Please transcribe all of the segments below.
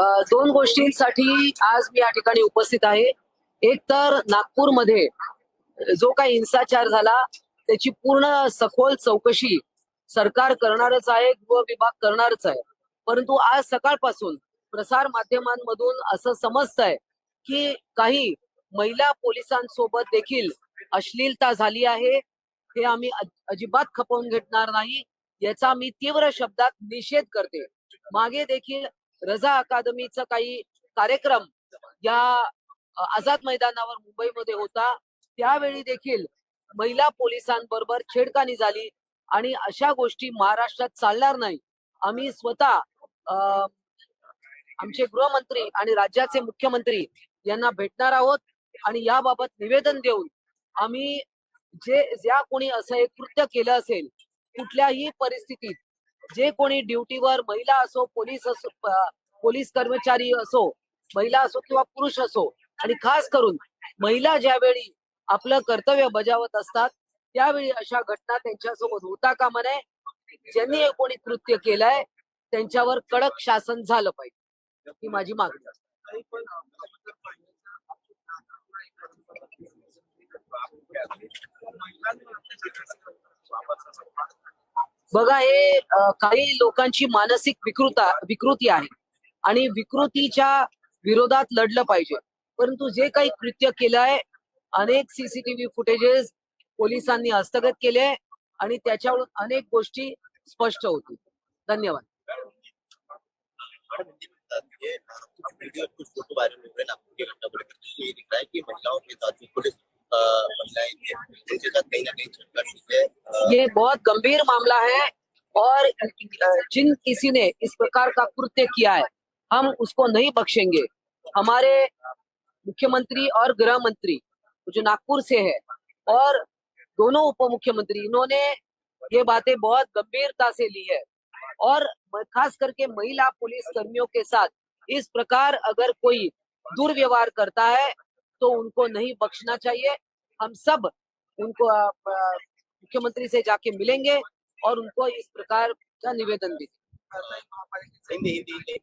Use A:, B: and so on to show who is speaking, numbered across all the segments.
A: दोन गोष्टींसाठी आज मी या ठिकाणी उपस्थित आहे. एक तर नागपूरमध्ये जो काही हिंसाचार झाला त्याची पूर्ण सखोल चौकशी सरकार करणारच आहे गृह विभाग करणारच आहे. परंतु आज सकाळपासून प्रसार माध्यमांमधून असं समजतंय की काही महिला पोलिसांसोबत देखील अश्लीलता झाली आहे. हे आम्ही अजिबात खपवून घेणार नाही. याचा मी तीव्र शब्दात निषेध करते. मागे देखील रजा अकादमीचा काही कार्यक्रम या आझाद मैदानावर मुंबईमध्ये होता. त्यावेळी देखील महिला पोलिसांबरोबर छेडखानी झाली आणि अशा गोष्टी महाराष्ट्रात चालणार नाही. आम्ही स्वतः आमचे गृहमंत्री आणि राज्याचे मुख्यमंत्री यांना भेटणार आहोत आणि याबाबत निवेदन देऊन आम्ही जे ज्या कोणी असं एक कृत्य केलं असेल कुठल्याही परिस्थितीत जे कोणी ड्युटीवर महिला असो पोलीस असो पोलीस कर्मचारी असो महिला असो किंवा पुरुष असो आणि खास करून महिला ज्यावेळी आपलं कर्तव्य बजावत असतात त्यावेळी अशा घटना त्यांच्यासोबत होता का नये ज्यांनी हे कोणी कृत्य केलंय त्यांच्यावर कडक शासन झालं पाहिजे ही माझी मागणी आहे. बघा हे काही लोकांची मानसिक विकृता विकृती आहे. आणि विकृतीच्या विरोधात लढलं पाहिजे. परंतु जे काही कृत्य केलं आहे अनेक सीसीटीव्ही फुटेजेस पोलिसांनी हस्तगत केले आणि त्याच्यावरून अनेक गोष्टी स्पष्ट होतील. धन्यवाद.
B: महिलाओं के साथ पुलिस महिलाएं उनके साथ कहीं ना कहीं
A: ये बहुत गंभीर मामला है और जिन किसी ने इस प्रकार का कृत्य किया है, हम उसको नहीं बख्शेंगे। हमारे मुख्यमंत्री और गृह मंत्री जो नागपुर से है, और दोनों उप मुख्यमंत्री इन्होंने ये बातें बहुत गंभीरता से ली है। और खास करके महिला पुलिस कर्मियों के साथ, इस प्रकार अगर कोई दुर्व्यवहार करता है तो उनको नहीं बख्शना चाहिए। हम सब उनको मुख्यमंत्री से जाके मिलेंगे और उनको इस प्रकार का निवेदन देंगे।
B: हिंदी हिंदी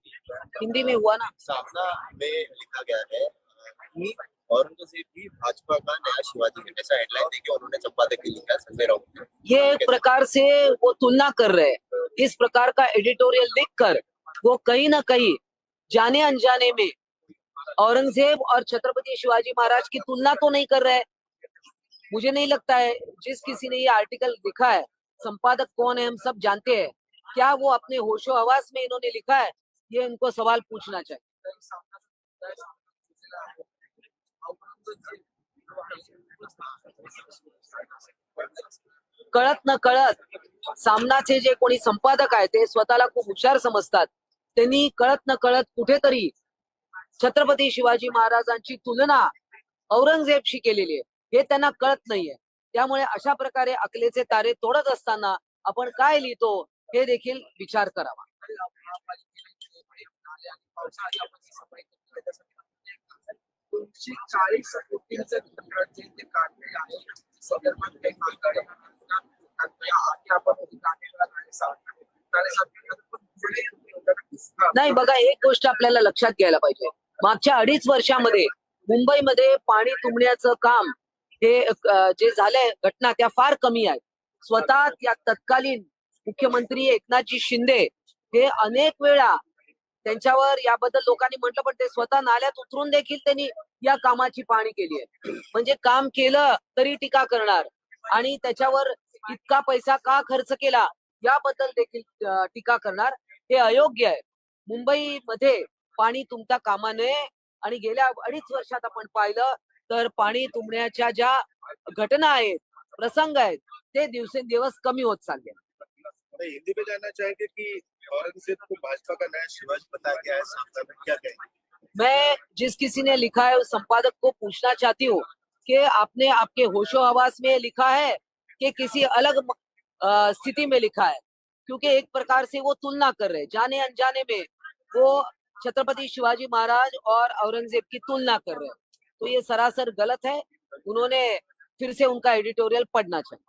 B: हिंदी
A: में हुआ ना।
B: सामना में लिखा गया है कि औरंगज़ेब भी भाजपा का नया शिवाजी ऐसा हेडलाइन देके उन्होंने संपादक के लिखा संजय राउत
A: ये एक प्रकार से वो तुलना कर रहे हैं। इस प्रकार का एडिटोरियल लिख कर वो कहीं ना कहीं जाने अनजाने में औरंगज़ेब और छत्रपति शिवाजी महाराज की तुलना तो नहीं कर रहे हैं मुझे नहीं लगता है जिस किसी ने ये आर्टिकल लिखा है संपादक कौन है हम सब जानते हैं। क्या वो अपने होशो आवाज में इन्होंने लिखा है? ये इनको सवाल पूछना चाहिए। कळत न कळत सामनाचे जे कोणी संपादक आहेत ते स्वतःला खूप हुशार समजतात. त्यांनी कळत न कळत कुठेतरी छत्रपती शिवाजी महाराजांची तुलना औरंगजेबशी केलेली आहे. हे त्यांना कळत नाहीये. त्यामुळे अशा प्रकारे अकलेचे तारे तोडत असताना आपण काय लिहितो हे देखील विचार करावा. नाही बघा एक गोष्ट आपल्याला लक्षात घ्यायला पाहिजे. मागच्या अडीच वर्षामध्ये मुंबईमध्ये पाणी तुंबण्याचं काम हे जे झालंय घटना त्या फार कमी आहेत. स्वतः त्या तत्कालीन मुख्यमंत्री एकनाथजी शिंदे हे अनेक वेळा त्यांच्यावर याबद्दल लोकांनी म्हटलं पण ते स्वतः नाल्यात उतरून देखील त्यांनी या कामाची पाहणी केली आहे. म्हणजे काम केलं तरी टीका करणार आणि त्याच्यावर इतका पैसा का खर्च केला याबद्दल देखील टीका करणार हे अयोग्य आहे. मुंबईमध्ये पाणी तुंबता कामा नये आणि गेल्या अडीच वर्षात आपण पाहिलं तर पाणी तुंबण्याच्या ज्या घटना आहेत प्रसंग आहेत ते दिवसेंदिवस कमी होत चालले.
B: हिंदी में जानना चाहेंगे कि औरंगज़ेब को भाजपा का नया शिवाजी बताया गया है सामना में क्या कहेंगे
A: मैं जिस किसी ने लिखा है उस संपादक को पूछना चाहती हूँ कि आपने आपके होशो हवास में लिखा है कि किसी अलग स्थिति में लिखा है? क्योंकि एक प्रकार से वो तुलना कर रहे जाने अनजाने में वो छत्रपति शिवाजी महाराज और औरंगज़ेब की तुलना कर रहे हैं। तो ये सरासर गलत है उन्होंने फिर से उनका एडिटोरियल पढ़ना चाहिए।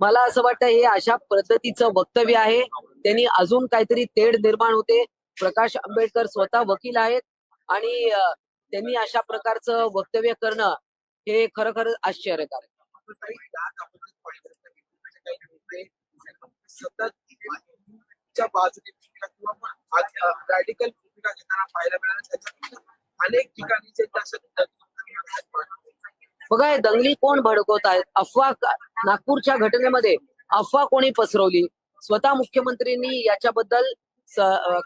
A: मला असं वाटतं हे अशा पद्धतीचं वक्तव्य आहे. त्यांनी अजून काहीतरी तेढ निर्माण होते. प्रकाश आंबेडकर स्वतः वकील आहेत आणि त्यांनी अशा प्रकारचं वक्तव्य करणं हे खरोखर आश्चर्यकारक आहे.
C: काही आज आपण जर पाहिलं तर विरोधकाचे काही सत्ताच्या बाजूने भूमिका किंवा रॅडिकल भूमिका घेताना पाहायला मिळालं. त्याच्यापेक्षा अनेक ठिकाणी जे
A: बघा हे दंगली कोण भडकवत आहेत अफवा नागपूरच्या घटनेमध्ये अफवा कोणी पसरवली? स्वतः मुख्यमंत्र्यांनी याच्याबद्दल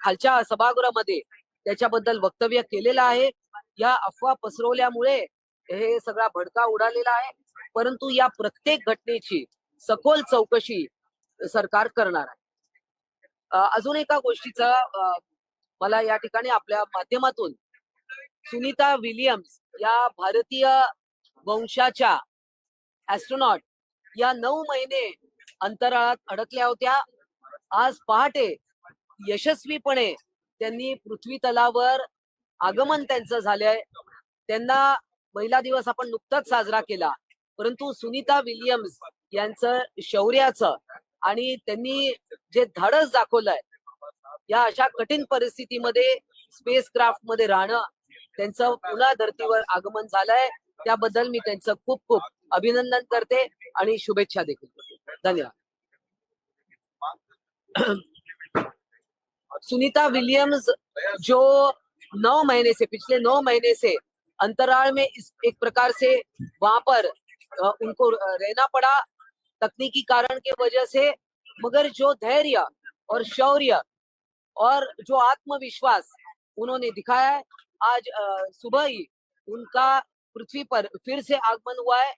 A: खालच्या सभागृहामध्ये त्याच्याबद्दल वक्तव्य केलेलं आहे. या अफवा पसरवल्यामुळे हे सगळा भडका उडालेला आहे. परंतु या प्रत्येक घटनेची सखोल चौकशी सरकार करणार आहे. अजून एका गोष्टीचा मला या ठिकाणी आपल्या माध्यमातून सुनीता विलियम्स या भारतीय वंशाच्या ऍस्ट्रॉनॉट या नऊ महिने अंतराळात अडकल्या होत्या. आज पहाटे यशस्वीपणे त्यांनी पृथ्वी तलावर आगमन त्यांचं झालंय. त्यांना महिला दिवस आपण नुकताच साजरा केला. परंतु सुनीता विलियम्स यांचं शौर्याचं आणि त्यांनी जे धाडस दाखवलंय या अशा कठीण परिस्थितीमध्ये स्पेस क्राफ्टमध्ये राहणं त्यांचं पुन्हा धर्तीवर आगमन झालंय. त्याबद्दल मी त्यांचं खूप खूप अभिनंदन करते आणि शुभेच्छा देखील. धन्यवाद. सुनीता विलियम्स जो नौ महीने से पिछले नौ महीने से अंतराल में इस एक प्रकार से वहां पर उनको रहना पड़ा. तकनीकी कारण के वजह से मगर जो धैर्य और शौर्य और जो आत्मविश्वास उन्होंने दिखाया है, आज सुबह ही उनका पृथ्वी पर फिर से आगमन हुआ है।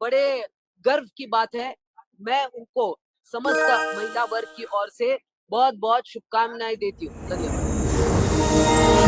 A: बड़े गर्व की बात है। मैं उनको समस्त महिला वर्ग की ओर से बहुत बहुत शुभकामनाएँ देती हूँ। धन्यवाद।